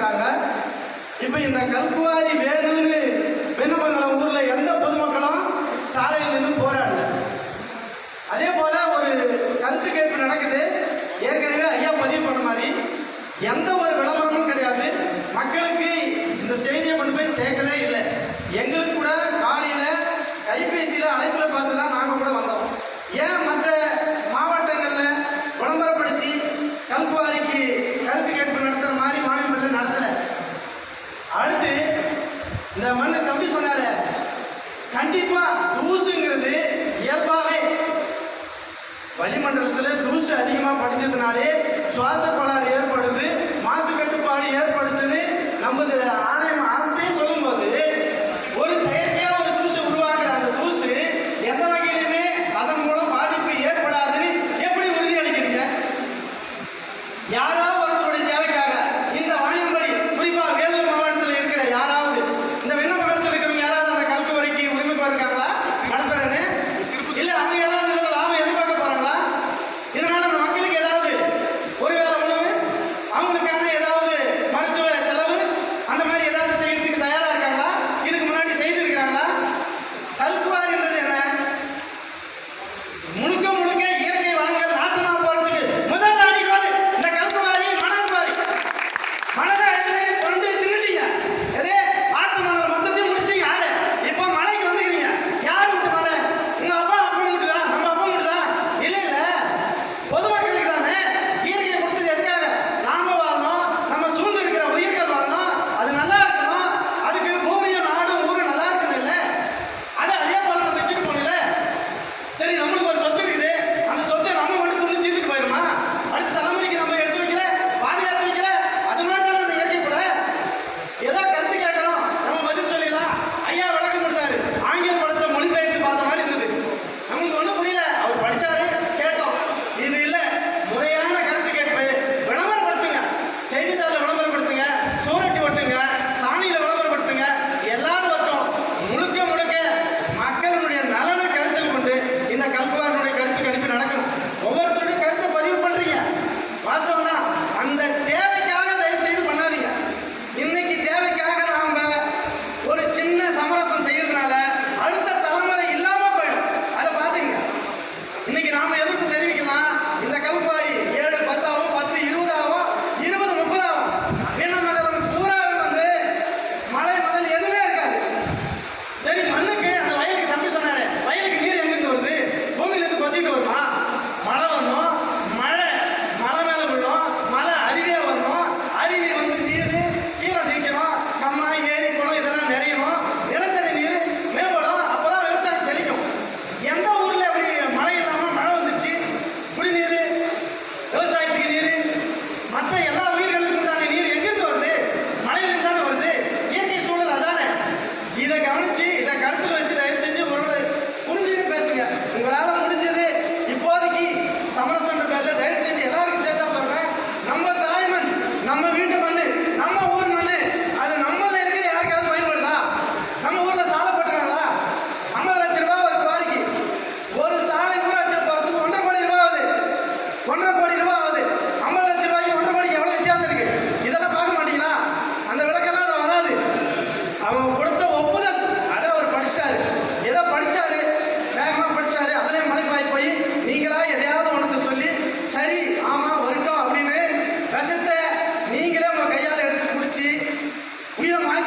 இருக்காங்க. இப்போ இந்த கல்குவாரி வேணும்னு விண்ணப்பங்களை ஊரில் எந்த பொதுமக்களும் சாலையில் நின்று போராடல. அதே போல ஒரு கருத்து கேட்பு நடக்குது. ஏற்கனவே ஐயா பதிவு பண்ண மாதிரி எந்த ஒரு விளம்பரமும் கிடையாது. மக்களுக்கு இந்த செய்தியை கொண்டு போய் சேர்க்கவே இல்லை. எங்களுக்கு கூட காலையில் கைபேசியில் அழைப்பில் இந்த மண்ணு தம்பி சொன்னாரு. கண்டிப்பா தூசுங்கிறது இயல்பாவே. வளிமண்டலத்தில் தூசு அதிகமாக படிஞ்சதுனாலே சுவாச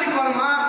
tem que